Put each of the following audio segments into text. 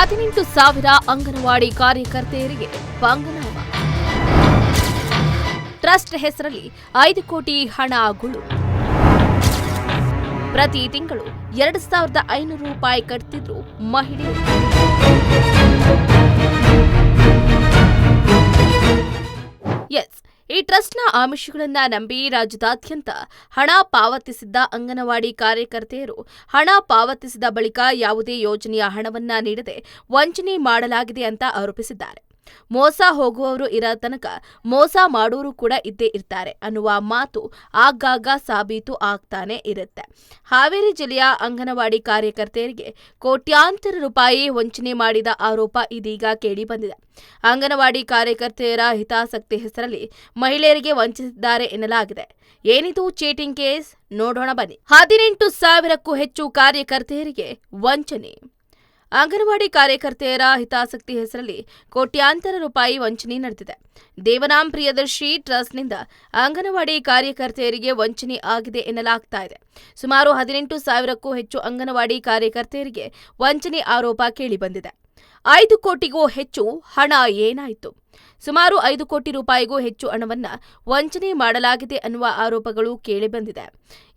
ಹದಿನೆಂಟು ಸಾವಿರ ಅಂಗನವಾಡಿ ಕಾರ್ಯಕರ್ತೆಯರಿಗೆ ಪಂಗನಾಮ. ಟ್ರಸ್ಟ್ ಹೆಸರಲ್ಲಿ ಐದು ಕೋಟಿ ಹಣ ಗುಳು. ಪ್ರತಿ ತಿಂಗಳು ಎರಡು ಸಾವಿರದ ಐನೂರು ರೂಪಾಯಿ ಕಟ್ತಿದ್ರು ಮಹಿಳೆ ಎಸ್ ಈ ಟ್ರಸ್ಟ್ನ ಆಮಿಷಗಳನ್ನ ನಂಬಿ ರಾಜ್ಯದಾದ್ಯಂತ ಹಣ ಪಾವತಿಸಿದ್ದ ಅಂಗನವಾಡಿ ಕಾರ್ಯಕರ್ತೆಯರು ಹಣ ಪಾವತಿಸಿದ ಬಳಿಕ ಯಾವುದೇ ಯೋಜನೆಯ ಹಣವನ್ನ ನೀಡದೆ ವಂಚನೆ ಮಾಡಲಾಗಿದೆ ಅಂತ ಆರೋಪಿಸಿದ್ದಾರೆ. ಮೋಸ ಹೋಗುವವರು ಇರೋ ತನಕ ಮೋಸ ಮಾಡೋರು ಕೂಡ ಇದ್ದೇ ಇರ್ತಾರೆ ಅನ್ನುವ ಮಾತು ಆಗಾಗ ಸಾಬೀತು ಆಗ್ತಾನೆ ಇರುತ್ತೆ. ಹಾವೇರಿ ಜಿಲ್ಲೆಯ ಅಂಗನವಾಡಿ ಕಾರ್ಯಕರ್ತೆಯರಿಗೆ ಕೋಟ್ಯಾಂತರ ರೂಪಾಯಿ ವಂಚನೆ ಮಾಡಿದ ಆರೋಪ ಇದೀಗ ಕೇಳಿಬಂದಿದೆ ಅಂಗನವಾಡಿ ಕಾರ್ಯಕರ್ತೆಯರ ಹಿತಾಸಕ್ತಿ ಹೆಸರಲ್ಲಿ ಮಹಿಳೆಯರಿಗೆ ವಂಚಿಸಿದ್ದಾರೆ ಎನ್ನಲಾಗಿದೆ. ಏನಿದು ಚೀಟಿಂಗ್ ಕೇಸ್? ನೋಡೋಣ ಬನ್ನಿ. ಹದಿನೆಂಟು ಸಾವಿರಕ್ಕೂ ಹೆಚ್ಚು ಕಾರ್ಯಕರ್ತೆಯರಿಗೆ ವಂಚನೆ. ಅಂಗನವಾಡಿ ಕಾರ್ಯಕರ್ತೆಯರ ಹಿತಾಸಕ್ತಿ ಹೆಸರಲ್ಲಿ ಕೋಟ್ಯಾಂತರ ರೂಪಾಯಿ ವಂಚನೆ ನಡೆದಿದೆ. ದೇವನಾಂ ಪ್ರಿಯದರ್ಶಿ ಟ್ರಸ್ಟ್ನಿಂದ ಅಂಗನವಾಡಿ ಕಾರ್ಯಕರ್ತೆಯರಿಗೆ ವಂಚನೆ ಆಗಿದೆ ಎನ್ನಲಾಗ್ತಾ ಇದೆ. ಸುಮಾರು ಹದಿನೆಂಟು ಸಾವಿರಕ್ಕೂ ಹೆಚ್ಚು ಅಂಗನವಾಡಿ ಕಾರ್ಯಕರ್ತೆಯರಿಗೆ ವಂಚನೆ ಆರೋಪ ಕೇಳಿಬಂದಿದೆ. ಐದು ಕೋಟಿಗೂ ಹೆಚ್ಚು ಹಣ ಏನಾಯಿತು? ಸುಮಾರು ಐದು ಕೋಟಿ ರೂಪಾಯಿಗೂ ಹೆಚ್ಚು ಹಣವನ್ನ ವಂಚನೆ ಮಾಡಲಾಗಿದೆ ಅನ್ನುವ ಆರೋಪಗಳು ಕೇಳಿಬಂದಿದೆ.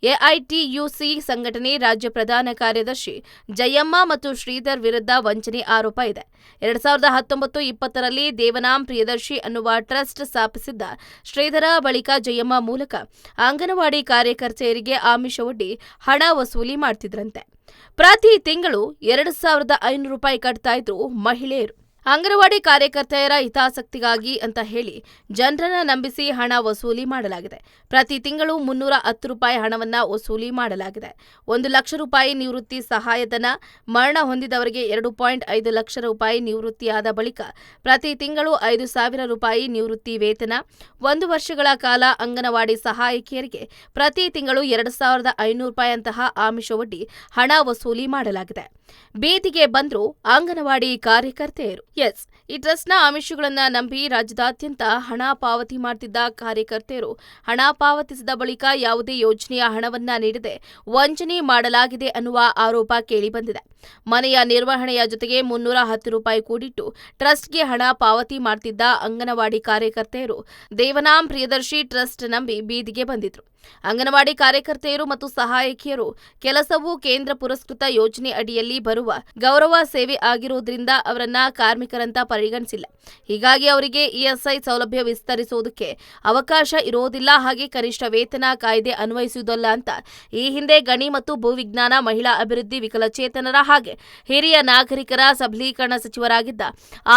ಎಐಟಿಯುಸಿ ಸಂಘಟನೆ ರಾಜ್ಯ ಪ್ರಧಾನ ಕಾರ್ಯದರ್ಶಿ ಜಯಮ್ಮ ಮತ್ತು ಶ್ರೀಧರ್ ವಿರುದ್ಧ ವಂಚನೆ ಆರೋಪ ಇದೆ. ಎರಡ್ ಸಾವಿರದ ಹತ್ತೊಂಬತ್ತು ಇಪ್ಪತ್ತರಲ್ಲಿ ದೇವನಾಂ ಪ್ರಿಯದರ್ಶಿ ಅನ್ನುವ ಟ್ರಸ್ಟ್ ಸ್ಥಾಪಿಸಿದ್ದ ಶ್ರೀಧರ ಬಳಿಕ ಜಯಮ್ಮ ಮೂಲಕ ಅಂಗನವಾಡಿ ಕಾರ್ಯಕರ್ತೆಯರಿಗೆ ಆಮಿಷವೊಡ್ಡಿ ಹಣ ವಸೂಲಿ ಮಾಡ್ತಿದ್ರಂತೆ. ಪ್ರತಿ ತಿಂಗಳು ಎರಡು ಸಾವಿರದ ಐನೂರು ರೂಪಾಯಿ ಕಟ್ತಾ ಇದ್ರು ಮಹಿಳೆಯರು. ಅಂಗನವಾಡಿ ಕಾರ್ಯಕರ್ತೆಯರ ಹಿತಾಸಕ್ತಿಗಾಗಿ ಅಂತ ಹೇಳಿ ಜನರನ್ನ ನಂಬಿಸಿ ಹಣ ವಸೂಲಿ ಮಾಡಲಾಗಿದೆ. ಪ್ರತಿ ತಿಂಗಳು ಮುನ್ನೂರ ಹತ್ತು ರೂಪಾಯಿ ಹಣವನ್ನು ವಸೂಲಿ ಮಾಡಲಾಗಿದೆ. ಒಂದು ಲಕ್ಷ ರೂಪಾಯಿ ನಿವೃತ್ತಿ ಸಹಾಯಧನ, ಮರಣ ಹೊಂದಿದವರಿಗೆ ಎರಡು ಪಾಯಿಂಟ್ ಐದು ಲಕ್ಷ ರೂಪಾಯಿ ನಿವೃತ್ತಿಯಾದ ಬಳಿಕ ಪ್ರತಿ ತಿಂಗಳು ಐದು ಸಾವಿರ ರೂಪಾಯಿ ನಿವೃತ್ತಿ ವೇತನ, ಒಂದು ವರ್ಷಗಳ ಕಾಲ ಅಂಗನವಾಡಿ ಸಹಾಯಕಿಯರಿಗೆ ಪ್ರತಿ ತಿಂಗಳು ಎರಡು ಸಾವಿರದ ಐನೂರು ರೂಪಾಯಿಯಂತಹ ಆಮಿಷವೊಡ್ಡಿ ಹಣ ವಸೂಲಿ ಮಾಡಲಾಗಿದೆ. ಬೀದಿಗೆ ಬಂದ್ರು ಅಂಗನವಾಡಿ ಕಾರ್ಯಕರ್ತೆಯರು. ಎಸ್. ಈ ಟ್ರಸ್ಟ್ನ ಆಮಿಷಗಳನ್ನು ನಂಬಿ ರಾಜ್ಯದಾದ್ಯಂತ ಹಣ ಪಾವತಿ ಮಾಡುತ್ತಿದ್ದ ಕಾರ್ಯಕರ್ತೆಯರು. ಹಣ ಪಾವತಿಸಿದ ಬಳಿಕ ಯಾವುದೇ ಯೋಜನೆಯ ಹಣವನ್ನ ನೀಡದೆ ವಂಚನೆ ಮಾಡಲಾಗಿದೆ ಅನ್ನುವ ಆರೋಪ ಕೇಳಿಬಂದಿದೆ. ಮನೆಯ ನಿರ್ವಹಣೆಯ ಜೊತೆಗೆ ಮುನ್ನೂರ ಹತ್ತು ರೂಪಾಯಿ ಕೂಡಿಟ್ಟು ಟ್ರಸ್ಟ್ಗೆ ಹಣ ಪಾವತಿ ಮಾಡುತ್ತಿದ್ದ ಅಂಗನವಾಡಿ ಕಾರ್ಯಕರ್ತೆಯರು ದೇವನಾಂ ಪ್ರಿಯದರ್ಶಿ ಟ್ರಸ್ಟ್ ನಂಬಿ ಬೀದಿಗೆ ಬಂದಿದ್ರು. ಅಂಗನವಾಡಿ ಕಾರ್ಯಕರ್ತೆಯರು ಮತ್ತು ಸಹಾಯಕಿಯರು ಕೆಲಸವು ಕೇಂದ್ರ ಪುರಸ್ಕೃತ ಯೋಜನೆ ಅಡಿಯಲ್ಲಿ ಬರುವ ಗೌರವ ಸೇವೆ ಆಗಿರುವುದರಿಂದ ಅವರನ್ನ ಕಾರ್ಮಿಕರಂತ ಪರಿಗಣಿಸಿಲ್ಲ. ಹೀಗಾಗಿ ಅವರಿಗೆ ಇಎಸ್ಐ ಸೌಲಭ್ಯ ವಿಸ್ತರಿಸುವುದಕ್ಕೆ ಅವಕಾಶ ಇರೋದಿಲ್ಲ ಹಾಗೆ ಕನಿಷ್ಠ ವೇತನ ಕಾಯ್ದೆ ಅನ್ವಯಿಸುವುದಲ್ಲ ಅಂತ. ಈ ಹಿಂದೆ ಗಣಿ ಮತ್ತು ಭೂವಿಜ್ಞಾನ, ಮಹಿಳಾ ಅಭಿವೃದ್ಧಿ, ವಿಕಲಚೇತನರ ಹಾಗೆ ಹಿರಿಯ ನಾಗರಿಕರ ಸಬಲೀಕರಣ ಸಚಿವರಾಗಿದ್ದ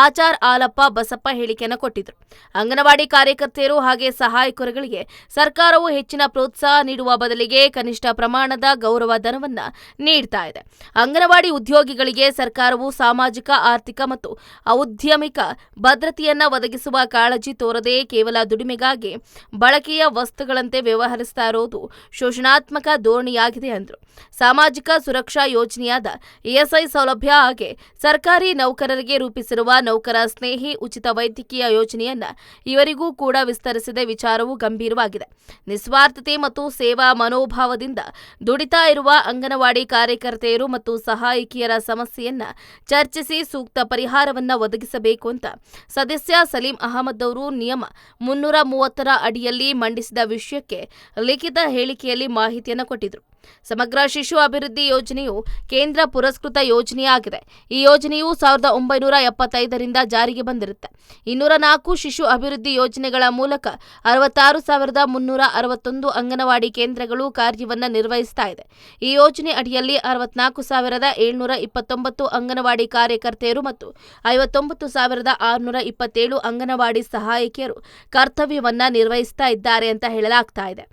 ಆಚಾರ್ ಆಲಪ್ಪ ಬಸಪ್ಪ ಹೇಳಿಕೆಯನ್ನು ಕೊಟ್ಟಿದ್ರು. ಅಂಗನವಾಡಿ ಕಾರ್ಯಕರ್ತೆಯರು ಹಾಗೆ ಸಹಾಯಕರುಗಳಿಗೆ ಸರ್ಕಾರವು ಹೆಚ್ಚಿನ ಪ್ರೋತ್ಸಾಹ ನೀಡುವ ಬದಲಿಗೆ ಕನಿಷ್ಠ ಪ್ರಮಾಣದ ಗೌರವ ಧನವನ್ನು ನೀಡ್ತಾ ಇದೆ. ಅಂಗನವಾಡಿ ಉದ್ಯೋಗಿಗಳಿಗೆ ಸರ್ಕಾರವು ಸಾಮಾಜಿಕ, ಆರ್ಥಿಕ ಮತ್ತು ಔದ್ಯಮಿಕ ಭದ್ರತೆಯನ್ನ ಒದಗಿಸುವ ಕಾಳಜಿ ತೋರದೆ ಕೇವಲ ದುಡಿಮೆಗಾಗಿ ಬಳಕೆಯ ವಸ್ತುಗಳಂತೆ ವ್ಯವಹರಿಸ್ತಾ ಇರೋದು ಶೋಷಣಾತ್ಮಕ ಧೋರಣೆಯಾಗಿದೆ ಎಂದರು ಸಾಮಾಜಿಕ ಸುರಕ್ಷಾ ಯೋಜನೆಯಾದ ಇಎಸ್ಐ ಸೌಲಭ್ಯ ಹಾಗೆ ಸರ್ಕಾರಿ ನೌಕರರಿಗೆ ರೂಪಿಸಿರುವ ನೌಕರ ಸ್ನೇಹಿ ಉಚಿತ ವೈದ್ಯಕೀಯ ಯೋಜನೆಯನ್ನ ಇವರಿಗೂ ಕೂಡ ವಿಸ್ತರಿಸಿದ ವಿಚಾರವು ಗಂಭೀರವಾಗಿದೆ. ನಿಸ್ವಾರ್ಥತೆ ಮತ್ತು ಸೇವಾ ಮನೋಭಾವದಿಂದ ದುಡಿತಾ ಇರುವ ಅಂಗನವಾಡಿ ಕಾರ್ಯಕರ್ತೆಯರು ಮತ್ತು ಸಹಾಯಕಿಯರ ಸಮಸ್ಯೆಯನ್ನ ಚರ್ಚಿಸಿ ಸೂಕ್ತ ಪರಿಹಾರವನ್ನ ಒದಗಿಸಬೇಕು. ಅಂತ. ಸದಸ್ಯ ಸಲೀಂ ಅಹಮದ್ ಅವರು ನಿಯಮ ಮುನ್ನೂರ ಮೂವತ್ತರ ಅಡಿಯಲ್ಲಿ ಮಂಡಿಸಿದ ವಿಷಯಕ್ಕೆ ಲಿಖಿತ ಹೇಳಿಕೆಯಲ್ಲಿ ಮಾಹಿತಿಯನ್ನು ಕೊಟ್ಟಿದ್ರು. ಸಮಗ್ರ ಶಿಶು ಅಭಿವೃದ್ಧಿ ಯೋಜನೆಯು ಕೇಂದ್ರ ಪುರಸ್ಕೃತ ಯೋಜನೆಯಾಗಿದೆ. ಈ ಯೋಜನೆಯು ಸಾವಿರದ ಒಂಬೈನೂರ ಎಪ್ಪತ್ತೈದರಿಂದ ಜಾರಿಗೆ ಬಂದಿರುತ್ತೆ. ಇನ್ನೂರ ನಾಲ್ಕು ಶಿಶು ಅಭಿವೃದ್ಧಿ ಯೋಜನೆಗಳ ಮೂಲಕ ಅರವತ್ತಾರು ಸಾವಿರದ ಮುನ್ನೂರ ಅರವತ್ತೊಂದು ಅಂಗನವಾಡಿ ಕೇಂದ್ರಗಳು ಕಾರ್ಯವನ್ನ ನಿರ್ವಹಿಸ್ತಾ ಇದೆ. ಈ ಯೋಜನೆ ಅಡಿಯಲ್ಲಿ ಅರವತ್ನಾಲ್ಕು ಸಾವಿರದ ಏಳ್ನೂರ ಇಪ್ಪತ್ತೊಂಬತ್ತು ಅಂಗನವಾಡಿ ಕಾರ್ಯಕರ್ತೆಯರು ಮತ್ತು ಐವತ್ತೊಂಬತ್ತು ಸಾವಿರದ ಆರುನೂರ ಇಪ್ಪತ್ತೇಳು ಅಂಗನವಾಡಿ ಸಹಾಯಕಿಯರು ಕರ್ತವ್ಯವನ್ನ ನಿರ್ವಹಿಸ್ತಾ ಇದ್ದಾರೆ ಅಂತ ಹೇಳಲಾಗ್ತಾ ಇದೆ.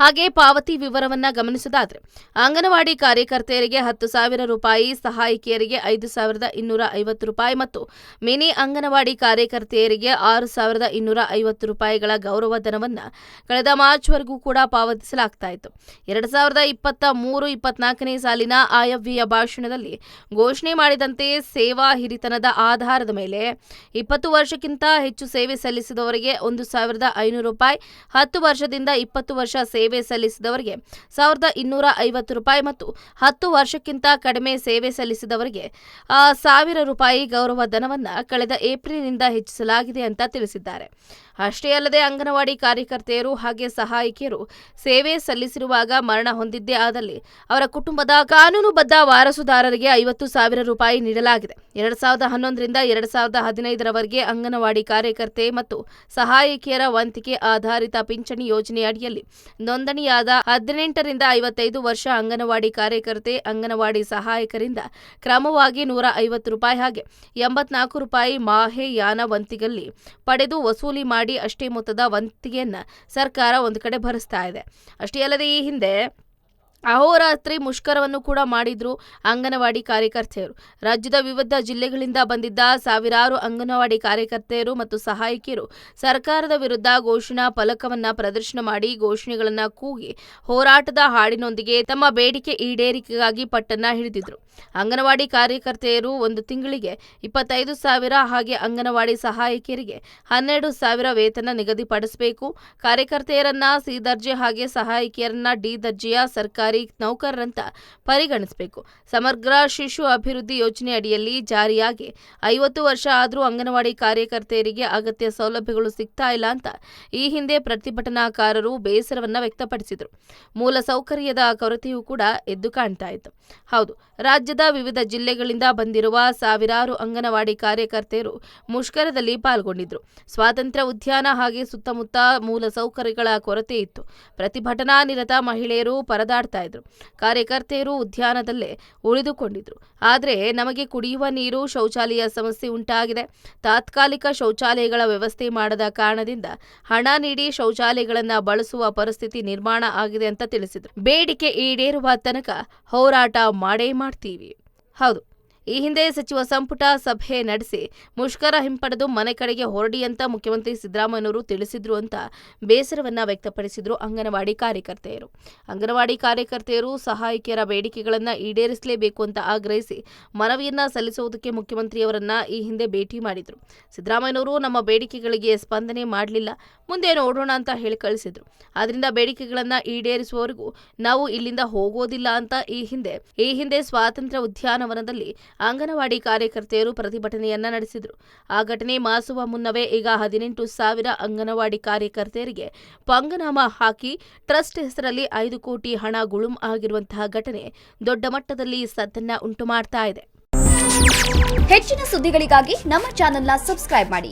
ಹಾಗೆ ಪಾವತಿ ವಿವರವನ್ನ ಗಮನಿಸುವುದಾದರೆ ಅಂಗನವಾಡಿ ಕಾರ್ಯಕರ್ತೆಯರಿಗೆ ಹತ್ತು ಸಾವಿರ ರೂಪಾಯಿ, ಸಹಾಯಕಿಯರಿಗೆ ಐದು ಸಾವಿರದ ಇನ್ನೂರ ಐವತ್ತು ರೂಪಾಯಿ ಮತ್ತು ಮಿನಿ ಅಂಗನವಾಡಿ ಕಾರ್ಯಕರ್ತೆಯರಿಗೆ ಆರು ಸಾವಿರದ ಇನ್ನೂರ ಐವತ್ತು ರೂಪಾಯಿಗಳ ಗೌರವಧನವನ್ನು ಕಳೆದ ಮಾರ್ಚ್ವರೆಗೂ ಕೂಡ ಪಾವತಿಸಲಾಗ್ತಾ ಇತ್ತು. ಎರಡು ಸಾವಿರದ ಇಪ್ಪತ್ತ ಮೂರು, ಇಪ್ಪತ್ನಾಲ್ಕನೇ ಸಾಲಿನ ಆಯವ್ಯಯ ಭಾಷಣದಲ್ಲಿ ಘೋಷಣೆ ಮಾಡಿದಂತೆ ಸೇವಾ ಹಿರಿತನದ ಆಧಾರದ ಮೇಲೆ ಇಪ್ಪತ್ತು ವರ್ಷಕ್ಕಿಂತ ಹೆಚ್ಚು ಸೇವೆ ಸಲ್ಲಿಸಿದವರಿಗೆ ಒಂದು ಸಾವಿರದ ಐನೂರು ರೂಪಾಯಿ, ಹತ್ತು ವರ್ಷದಿಂದ ಇಪ್ಪತ್ತು ವರ್ಷ ಸೇವೆ ಸೇವೆ ಸಲ್ಲಿಸಿದವರಿಗೆ ಸಾವಿರದ ಇನ್ನೂರ ಐವತ್ತು ರೂಪಾಯಿ ಮತ್ತು ಹತ್ತು ವರ್ಷಕ್ಕಿಂತ ಕಡಿಮೆ ಸೇವೆ ಸಲ್ಲಿಸಿದವರಿಗೆ ಸಾವಿರ ರೂಪಾಯಿ ಗೌರವ ಧನವನ್ನು ಕಳೆದ ಏಪ್ರಿಲ್ನಿಂದ ಹೆಚ್ಚಿಸಲಾಗಿದೆ ಅಂತ ತಿಳಿಸಿದ್ದಾರೆ. ಅಷ್ಟೇ ಅಲ್ಲದೆ ಅಂಗನವಾಡಿ ಕಾರ್ಯಕರ್ತೆಯರು ಹಾಗೆ ಸಹಾಯಕಿಯರು ಸೇವೆ ಸಲ್ಲಿಸಿರುವಾಗ ಮರಣ ಹೊಂದಿದ್ದೇ ಆದಲ್ಲಿ ಅವರ ಕುಟುಂಬದ ಕಾನೂನುಬದ್ಧ ವಾರಸುದಾರರಿಗೆ ಐವತ್ತು ಸಾವಿರ ರೂಪಾಯಿ ನೀಡಲಾಗಿದೆ. ಎರಡ್ ಸಾವಿರದ ಹನ್ನೊಂದರಿಂದ ಎರಡ್ ಸಾವಿರದ ಹದಿನೈದರವರೆಗೆ ಅಂಗನವಾಡಿ ಕಾರ್ಯಕರ್ತೆ ಮತ್ತು ಸಹಾಯಕಿಯರ ವಂತಿಕೆ ಆಧಾರಿತ ಪಿಂಚಣಿ ಯೋಜನೆಯಡಿಯಲ್ಲಿ ನೋಂದಣಿಯಾದ ಹದಿನೆಂಟರಿಂದ ಐವತ್ತೈದು ವರ್ಷ ಅಂಗನವಾಡಿ ಕಾರ್ಯಕರ್ತೆ, ಅಂಗನವಾಡಿ ಸಹಾಯಕರಿಂದ ಕ್ರಮವಾಗಿ ನೂರ ಐವತ್ತು ರೂಪಾಯಿ ಹಾಗೆ ಎಂಬತ್ನಾಲ್ಕು ರೂಪಾಯಿ ಮಾಹೆಯಾನ ವಂತಿಗಲ್ಲಿ ಪಡೆದು ವಸೂಲಿ ಮಾಡಿ ಅಷ್ಟೇ ಮೊತ್ತದ ವಂತಿಗೆಯನ್ನು ಸರ್ಕಾರ ಒಂದು ಕಡೆ ಭರಿಸ್ತಾ ಇದೆ. ಅಷ್ಟೇ ಅಲ್ಲದೆ ಈ ಹಿಂದೆ ಅಹೋರಾತ್ರಿ ಮುಷ್ಕರವನ್ನು ಕೂಡ ಮಾಡಿದ್ರು ಅಂಗನವಾಡಿ ಕಾರ್ಯಕರ್ತೆಯರು. ರಾಜ್ಯದ ವಿವಿಧ ಜಿಲ್ಲೆಗಳಿಂದ ಬಂದಿದ್ದ ಸಾವಿರಾರು ಅಂಗನವಾಡಿ ಕಾರ್ಯಕರ್ತೆಯರು ಮತ್ತು ಸಹಾಯಕಿಯರು ಸರ್ಕಾರದ ವಿರುದ್ಧ ಘೋಷಣಾ ಫಲಕವನ್ನ ಪ್ರದರ್ಶನ ಮಾಡಿ ಘೋಷಣೆಗಳನ್ನ ಕೂಗಿ ಹೋರಾಟದ ಹಾಡಿನೊಂದಿಗೆ ತಮ್ಮ ಬೇಡಿಕೆ ಈಡೇರಿಕೆಗಾಗಿ ಪಟ್ಟನ್ನ ಹಿಡಿದಿದ್ರು. ಅಂಗನವಾಡಿ ಕಾರ್ಯಕರ್ತೆಯರು ಒಂದು ತಿಂಗಳಿಗೆ ಇಪ್ಪತ್ತೈದು ಸಾವಿರ ಹಾಗೆ ಅಂಗನವಾಡಿ ಸಹಾಯಕಿಯರಿಗೆ ಹನ್ನೆರಡು ಸಾವಿರ ವೇತನ ನಿಗದಿಪಡಿಸಬೇಕು. ಕಾರ್ಯಕರ್ತೆಯರನ್ನ ಸಿ ದರ್ಜೆ ಹಾಗೆ ಸಹಾಯಕಿಯರನ್ನ ಡಿ ದರ್ಜೆಯ ಸರ್ಕಾರಿ ನೌಕರರಂತ ಪರಿಗಣಿಸಬೇಕು. ಸಮಗ್ರ ಶಿಶು ಅಭಿವೃದ್ಧಿ ಯೋಜನೆ ಅಡಿಯಲ್ಲಿ ಜಾರಿಯಾಗಿ ಐವತ್ತು ವರ್ಷ ಆದರೂ ಅಂಗನವಾಡಿ ಕಾರ್ಯಕರ್ತೆಯರಿಗೆ ಅಗತ್ಯ ಸೌಲಭ್ಯಗಳು ಸಿಗ್ತಾ ಇಲ್ಲ ಅಂತ ಈ ಹಿಂದೆ ಪ್ರತಿಭಟನಾಕಾರರು ಬೇಸರವನ್ನ ವ್ಯಕ್ತಪಡಿಸಿದರು. ಮೂಲ ಸೌಕರ್ಯದ ಕೊರತೆಯೂ ಕೂಡ ಎದ್ದು ಕಾಣ್ತಾ ಇತ್ತು. ಹೌದು, ರಾಜ್ಯದ ವಿವಿಧ ಜಿಲ್ಲೆಗಳಿಂದ ಬಂದಿರುವ ಸಾವಿರಾರು ಅಂಗನವಾಡಿ ಕಾರ್ಯಕರ್ತೆಯರು ಮುಷ್ಕರದಲ್ಲಿ ಪಾಲ್ಗೊಂಡಿದ್ರು. ಸ್ವಾತಂತ್ರ್ಯ ಉದ್ಯಾನ ಹಾಗೆ ಸುತ್ತಮುತ್ತ ಮೂಲ ಸೌಕರ್ಯಗಳ ಕೊರತೆ ಇತ್ತು. ಪ್ರತಿಭಟನಾ ನಿರತ ಮಹಿಳೆಯರು ಪರದಾಡ್ತಾ ಇದ್ರು. ಕಾರ್ಯಕರ್ತೆಯರು ಉದ್ಯಾನದಲ್ಲೇ ಉಳಿದುಕೊಂಡಿದ್ರು. ಆದರೆ ನಮಗೆ ಕುಡಿಯುವ ನೀರು, ಶೌಚಾಲಯ ಸಮಸ್ಯೆ ಉಂಟಾಗಿದೆ. ತಾತ್ಕಾಲಿಕ ಶೌಚಾಲಯಗಳ ವ್ಯವಸ್ಥೆ ಮಾಡದ ಕಾರಣದಿಂದ ಹಣ ನೀಡಿ ಶೌಚಾಲಯಗಳನ್ನು ಬಳಸುವ ಪರಿಸ್ಥಿತಿ ನಿರ್ಮಾಣ ಆಗಿದೆ ಅಂತ ತಿಳಿಸಿದ್ರು. ಬೇಡಿಕೆ ಈಡೇರುವ ತನಕ ಹೋರಾಟ ಮಾಡೇ ಮಾಡ್ತೀವಿ. ಹೌದು. ಈ ಹಿಂದೆ ಸಚಿವ ಸಂಪುಟ ಸಭೆ ನಡೆಸಿ ಮುಷ್ಕರ ಹಿಂಪಡೆದು ಮನೆ ಕಡೆಗೆ ಹೊರಡಿ ಅಂತ ಮುಖ್ಯಮಂತ್ರಿ ಸಿದ್ದರಾಮಯ್ಯನವರು ತಿಳಿಸಿದ್ರು ಅಂತ ಬೇಸರವನ್ನ ವ್ಯಕ್ತಪಡಿಸಿದ್ರು ಅಂಗನವಾಡಿ ಕಾರ್ಯಕರ್ತೆಯರು. ಅಂಗನವಾಡಿ ಕಾರ್ಯಕರ್ತೆಯರು ಸಹಾಯಕಿಯರ ಬೇಡಿಕೆಗಳನ್ನು ಈಡೇರಿಸಲೇಬೇಕು ಅಂತ ಆಗ್ರಹಿಸಿ ಮನವಿಯನ್ನ ಸಲ್ಲಿಸುವುದಕ್ಕೆ ಮುಖ್ಯಮಂತ್ರಿಯವರನ್ನ ಈ ಹಿಂದೆ ಭೇಟಿ ಮಾಡಿದ್ರು. ಸಿದ್ದರಾಮಯ್ಯನವರು ನಮ್ಮ ಬೇಡಿಕೆಗಳಿಗೆ ಸ್ಪಂದನೆ ಮಾಡಲಿಲ್ಲ, ಮುಂದೆ ನೋಡೋಣ ಅಂತ ಹೇಳಿ ಕಳಿಸಿದ್ರು. ಆದ್ರಿಂದ ಬೇಡಿಕೆಗಳನ್ನ ಈಡೇರಿಸುವವರೆಗೂ ನಾವು ಇಲ್ಲಿಂದ ಹೋಗೋದಿಲ್ಲ ಅಂತ ಈ ಹಿಂದೆ ಈ ಹಿಂದೆ ಸ್ವಾತಂತ್ರ್ಯ ಉದ್ಯಾನವನದಲ್ಲಿ ಅಂಗನವಾಡಿ ಕಾರ್ಯಕರ್ತೆಯರು ಪ್ರತಿಭಟನೆಯನ್ನ ನಡೆಸಿದರು. ಆ ಘಟನೆ ಮಾಸುವ ಮುನ್ನವೇ ಈಗ ಹದಿನೆಂಟು ಸಾವಿರ ಅಂಗನವಾಡಿ ಕಾರ್ಯಕರ್ತೆಯರಿಗೆ ಪಂಗನಾಮ ಹಾಕಿ ಟ್ರಸ್ಟ್ ಹೆಸರಲ್ಲಿ ಐದು ಕೋಟಿ ಹಣ ಗುಳುಂ ಆಗಿರುವಂತಹ ಘಟನೆ ದೊಡ್ಡ ಮಟ್ಟದಲ್ಲಿ ಸದ್ದನ್ನ ಉಂಟು ಮಾಡ್ತಾ ಇದೆ. ಹೆಚ್ಚಿನ ಸುದ್ದಿಗಳಿಗಾಗಿ ನಮ್ಮ ಚಾನೆಲ್ನ ಸಬ್ಸ್ಕ್ರೈಬ್ ಮಾಡಿ.